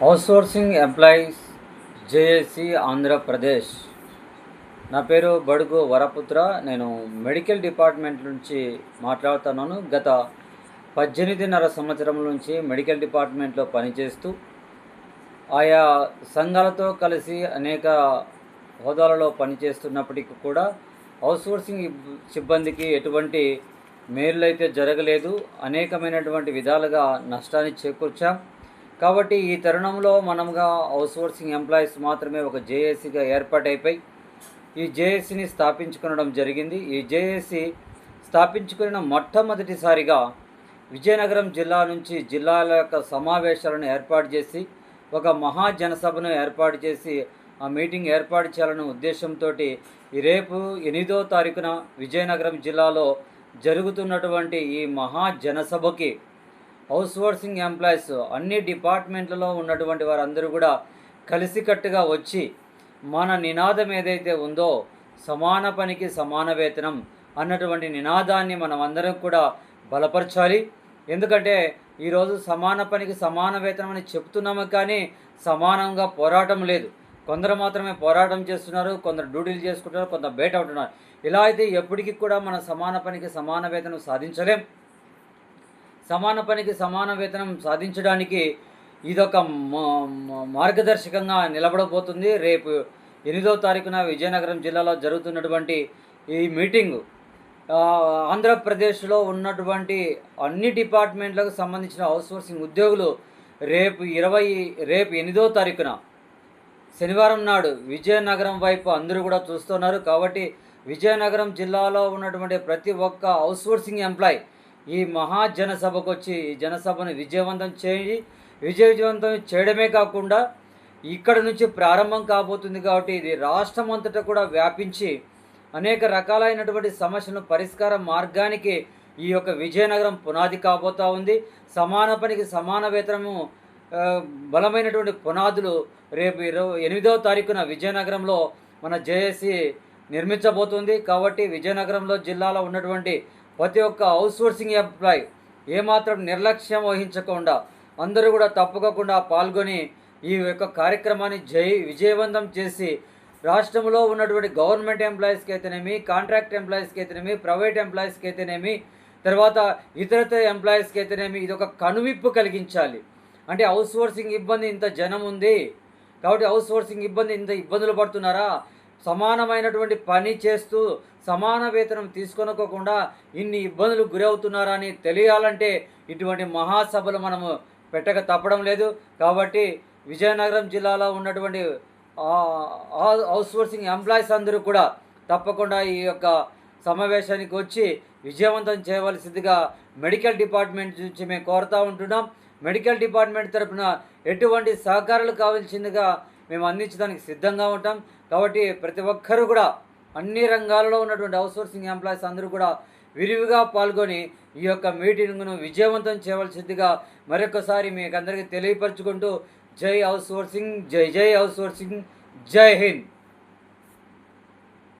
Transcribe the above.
Outsourcing employees JAC Andhra Pradesh నా పేరు బడుగు వరపుత్ర. నేను మెడికల్ డిపార్ట్మెంట్ నుంచి మాట్లాడుతున్నాను. గత పద్దెనిమిదిన్నర సంవత్సరం నుంచి మెడికల్ డిపార్ట్మెంట్లో పనిచేస్తూ ఆయా సంఘాలతో కలిసి అనేక హోదాలలో పనిచేస్తున్నప్పటికీ కూడా అవుట్సోర్సింగ్ సిబ్బందికి ఎటువంటి మేలు అయితే జరగలేదు. అనేకమైనటువంటి విధాలుగా నష్టాన్ని చేకూర్చాం. కాబట్టి ఈ తరుణంలో మనముగా అవుట్సోర్సింగ్ ఎంప్లాయీస్ మాత్రమే ఒక జేఏసీగా ఏర్పాటైపోయి ఈ జేఏసీని స్థాపించుకొనడం జరిగింది. ఈ జేఏసీ స్థాపించుకున్న మొట్టమొదటిసారిగా విజయనగరం జిల్లా నుంచి జిల్లాల యొక్క సమావేశాలను ఏర్పాటు చేసి ఒక మహా జనసభను ఏర్పాటు చేసి ఆ మీటింగ్ ఏర్పాటు చేయాలనే ఉద్దేశంతో ఈ రేపు ఎనిమిదో తారీఖున విజయనగరం జిల్లాలో జరుగుతున్నటువంటి ఈ మహా జనసభకి అవుట్సోర్సింగ్ ఎంప్లాయీస్ అన్ని డిపార్ట్మెంట్లలో ఉన్నటువంటి వారందరూ కూడా కలిసికట్టుగా వచ్చి మన నినాదం ఏదైతే ఉందో సమాన పనికి సమాన వేతనం అన్నటువంటి నినాదాన్ని మనం అందరం కూడా బలపరచాలి. ఎందుకంటే ఈరోజు సమాన పనికి సమాన వేతనం అని చెప్తున్నాము కానీ సమానంగా పోరాటం లేదు. కొందరు మాత్రమే పోరాటం చేస్తున్నారు కొందరు డ్యూటీలు చేసుకుంటున్నారు కొందరు బయట ఉంటున్నారు. ఇలా అయితే ఎప్పటికీ కూడా మన సమాన పనికి సమాన వేతనం సాధించలేం. సమాన పనికి సమాన వేతనం సాధించడానికి ఇదొక మార్గదర్శకంగా నిలబడబోతుంది. రేపు ఎనిమిదవ తారీఖున విజయనగరం జిల్లాలో జరుగుతున్నటువంటి ఈ మీటింగు. ఆంధ్రప్రదేశ్లో ఉన్నటువంటి అన్ని డిపార్ట్మెంట్లకు సంబంధించిన అవుట్సోర్సింగ్ ఉద్యోగులు రేపు ఇరవై రేపు ఎనిమిదో తారీఖున శనివారం నాడు విజయనగరం వైపు అందరూ కూడా చూస్తున్నారు. కాబట్టి విజయనగరం జిల్లాలో ఉన్నటువంటి ప్రతి ఒక్క అవుట్సోర్సింగ్ ఎంప్లాయ్ ఈ మహాజనసభకు వచ్చి ఈ జనసభను విజయవంతం చేయి విజయవంతం చేయడమే కాకుండా ఇక్కడ నుంచి ప్రారంభం కాబోతుంది కాబట్టి ఇది రాష్ట్రం అంతటా కూడా వ్యాపించి అనేక రకాలైనటువంటి సమస్యలను పరిష్కార మార్గానికి ఈ యొక్క విజయనగరం పునాది కాబోతా ఉంది. సమాన పనికి సమాన వేతనము బలమైనటువంటి పునాదులు రేపు ఇరవై ఎనిమిదవ తారీఖున విజయనగరంలో మన జేఏసీ నిర్మించబోతుంది కాబట్టి విజయనగరంలో జిల్లాలో ఉన్నటువంటి ప్రతి ఒక్క అవుట్సోర్సింగ్ ఎంప్లాయ్ ఏమాత్రం నిర్లక్ష్యం వహించకుండా అందరూ కూడా తప్పకుండా పాల్గొని ఈ యొక్క కార్యక్రమాన్ని జై విజయవంతం చేసి రాష్ట్రంలో ఉన్నటువంటి గవర్నమెంట్ ఎంప్లాయీస్కి అయితేనేమి కాంట్రాక్ట్ ఎంప్లాయీస్కి అయితేనేమి ప్రైవేట్ ఎంప్లాయీస్కి అయితేనేమి తర్వాత ఇతరత ఎంప్లాయీస్కి అయితేనేమి ఇది ఒక కనువిప్పు కలిగించాలి. అంటే అవుట్సోర్సింగ్ ఇబ్బంది ఇంత జనం ఉంది. కాబట్టి అవుట్సోర్సింగ్ ఇబ్బంది ఇంత ఇబ్బందులు పడుతున్నారా? సమానమైనటువంటి పని చేస్తూ సమాన వేతనం తీసుకొనకోకుండా ఇన్ని ఇబ్బందులు గురవుతున్నారని తెలియాలంటే ఇటువంటి మహాసభలు మనము పెట్టక తప్పడం లేదు. కాబట్టి విజయనగరం జిల్లాలో ఉన్నటువంటి అవుట్సోర్సింగ్ ఎంప్లాయీస్ అందరూ కూడా తప్పకుండా ఈ యొక్క సమావేశానికి వచ్చి విజయవంతం చేయవలసిందిగా మెడికల్ డిపార్ట్మెంట్ నుంచి మేము కోరుతూ ఉంటున్నాం. మెడికల్ డిపార్ట్మెంట్ తరపున ఎటువంటి సహకారాలు కావాల్సిందిగా మేము అందించడానికి సిద్ధంగా ఉంటాం. కాబట్టి ప్రతి ఒక్కరూ కూడా అన్ని రంగాలలో ఉన్నటువంటి అవుట్సోర్సింగ్ ఎంప్లాయీస్ అందరూ కూడా విరివిగా పాల్గొని ఈ యొక్క మీటింగ్ను విజయవంతం చేయవలసిందిగా మరొకసారి మీకు అందరికీ తెలియపరచుకుంటూ జై అవుట్సోర్సింగ్ జై జై అవుట్సోర్సింగ్ జై హింద్.